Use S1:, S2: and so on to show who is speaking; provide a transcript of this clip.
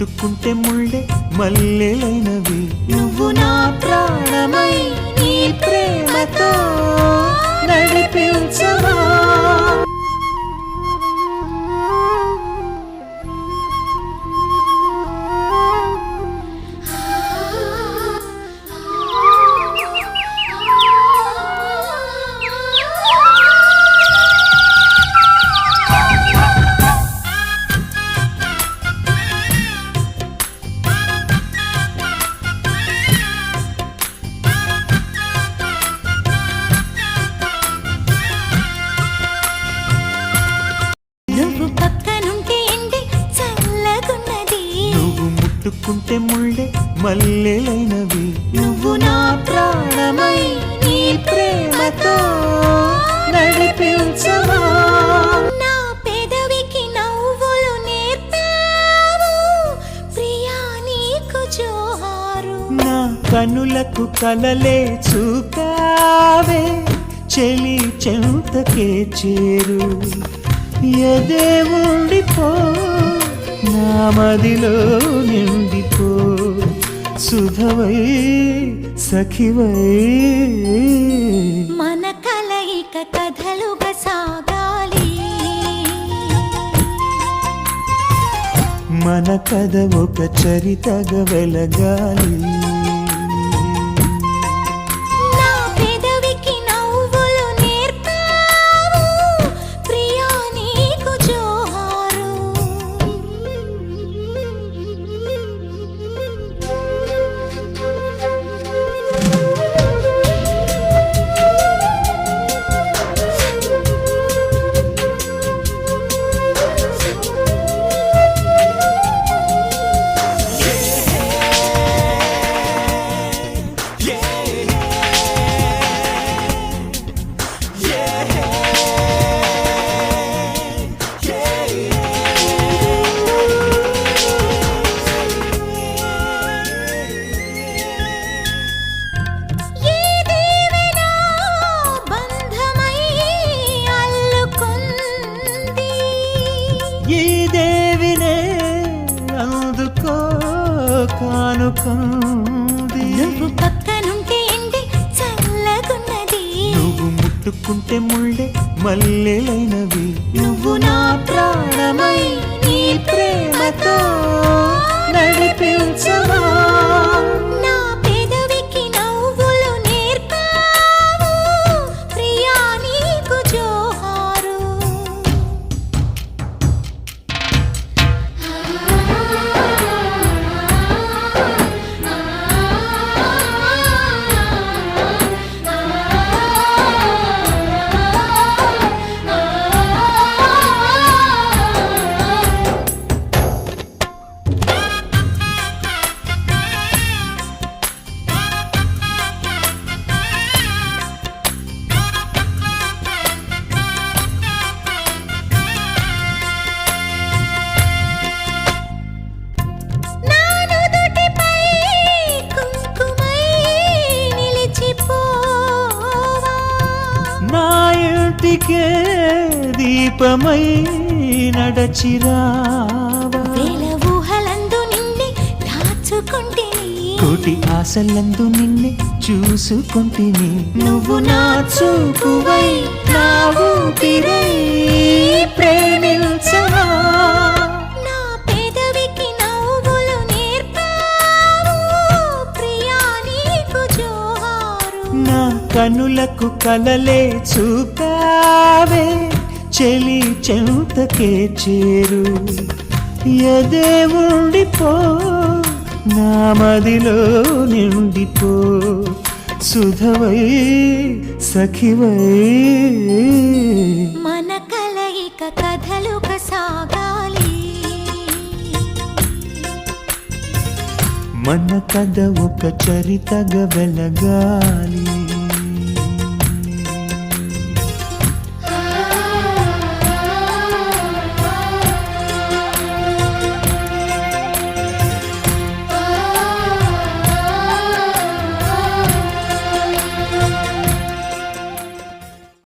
S1: ముట్టుకుంటే ముళ్ళే మల్లెలైనవి.
S2: నువ్వు నా ప్రాణమై నీ ప్రేమతో
S1: నడిపించవా?
S2: పక్కనుంటే ఎండి చల్లగున్నది.
S1: నువ్వు ముట్టుకుంటే ముళ్ళే మల్లెలైనవి.
S2: నువ్వు నా ప్రాణమై నీ ప్రేమతో
S1: నడిపించవా.
S2: నా పెదవికి నవ్వులు నేర్పావు. ప్రియా నీకు జోహారు.
S1: నా కనులకు కలలే చూపావే. చెలి చెంతకే చేరు. ఎదే ఉండిపో నా మదిలో నిండిపో? సుధవై సఖివై.
S2: మన కలయిక కథలుగా సాగాలి.
S1: మన కథ ఒక చరితగా వెలగాలి. కానుకంది.
S2: నువ్వు పక్కనుంటే ఎండి చల్లగున్నది.
S1: నువ్వు ముట్టుకుంటే ముళ్ళే మల్లెలైనవి.
S2: నువ్వు నా ప్రాణమై
S1: ఇంటికే దీపమై నడచిరావా.
S2: వేల ఊహలందు నిన్నే దాచుకుంటేని.
S1: కోటి ఆశలందు నిన్నే చూసుకుంటిని. నువ్వు నా చూపువై నా ఊపిరై ప్రేమించవా కనులకు కలలే చూపావే. చెలి చెంతకే చేరు. ఎదే ఉండిపో నా మదిలో నిండిపో. సుధవై సఖివై.
S2: మన కలయిక కథలుగా సాగాలి.
S1: మన కథ ఒక చరితగా వెలగాలి.